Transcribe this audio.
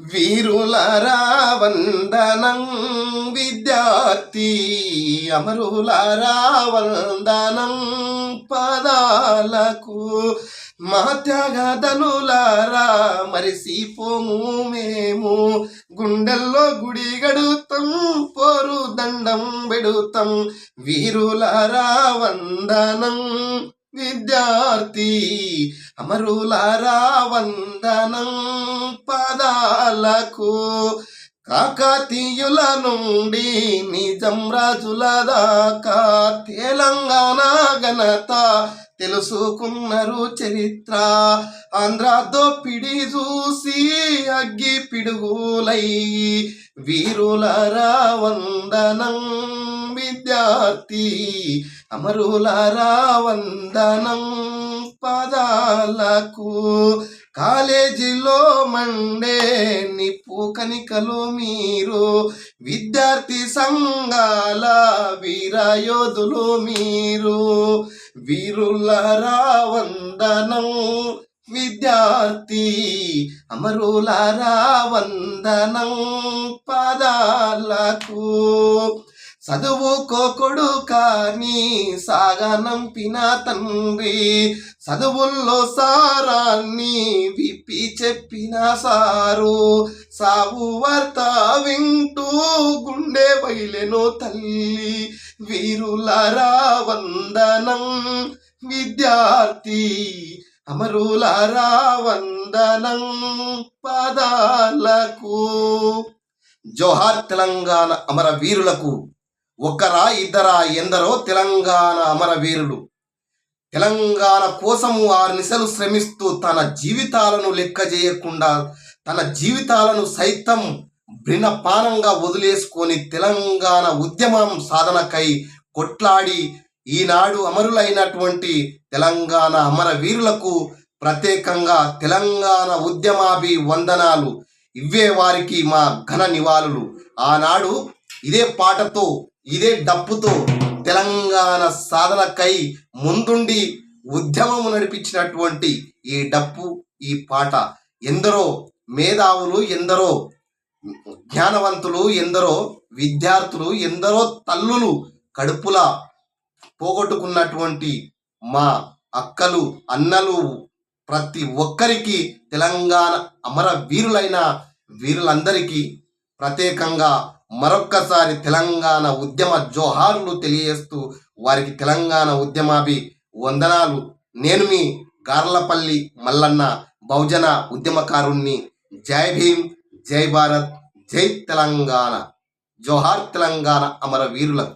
వీరులారా వందనం విద్యార్థి అమరులారా వందనం పదాలకు మహత్యాగదనులారా మరిసిపోము మేము. గుండెల్లో గుడి గడుతాం పోరు దండం పెడుతాం. వీరులారా వందనం విద్యార్థి అమరులారా వందనం పదాలకు కాకతీయుల నుండి నిజం రాజుల దాకా తెలంగాణ ఘనత తెలుసుకున్నారు చరిత్ర. ఆంధ్ర దోపిడి చూసి అగ్గి పిడుగులై వీరులరా వందనం విద్యార్థి అమరుల వందనం పదాలకు కాలేజీలో మండే నిప్పు కనికలు మీరు. విద్యార్థి సంఘాల వీరయోధులు మీరు. వీరుల రావందనం విద్యార్థి అమరులారా వందనం పదాలకు. చదువుకోకొడు కానీ సాగనంపిన తండ్రి. చదువుల్లో సారాన్ని విప్పి చెప్పిన సారు. సాగు వార్త వింటూ గుండె వైలెను తల్లి. వీరులారా వందనం విద్యార్థి. అమరులారా వందనం పదాలకు. జోహార్ తెలంగాణ అమర వీరులకు ఒకరా ఇద్దరా ఎందరో తెలంగాణ అమరవీరులు. తెలంగాణ కోసము ఆరు నిశలు శ్రమిస్తూ తన జీవితాలను లెక్క చేయకుండా తన జీవితాలను సైతం భిన్నపానంగా వదిలేసుకొని తెలంగాణ ఉద్యమం సాధనకై కొట్లాడి ఈనాడు అమరులైనటువంటి తెలంగాణ అమరవీరులకు ప్రత్యేకంగా తెలంగాణ ఉద్యమాభి వందనాలు ఇవే వారికి మా ఘన నివాళులు. ఆనాడు ఇదే పాటతో ఇదే డప్పుతో తెలంగాణ సాధనకై ముందుండి ఉద్యమము నడిపించినటువంటి ఈ డప్పు ఈ పాట ఎందరో మేధావులు ఎందరో జ్ఞానవంతులు ఎందరో విద్యార్థులు ఎందరో తల్లులు కడుపుల పోగొట్టుకున్నటువంటి మా అక్కలు అన్నలు ప్రతి ఒక్కరికి తెలంగాణ అమర వీరులైన వీరులందరికీ ప్రత్యేకంగా మరొక్కసారి తెలంగాణ ఉద్యమ జోహార్లు తెలియజేస్తూ వారికి తెలంగాణ ఉద్యమాభి వందనాలు. నేను మీ గార్లపల్లి మల్లన్న బహుజన ఉద్యమకారుణ్ణి. జై భీమ్ జై భారత్ జై తెలంగాణ. జోహార్ తెలంగాణ అమర వీరులకు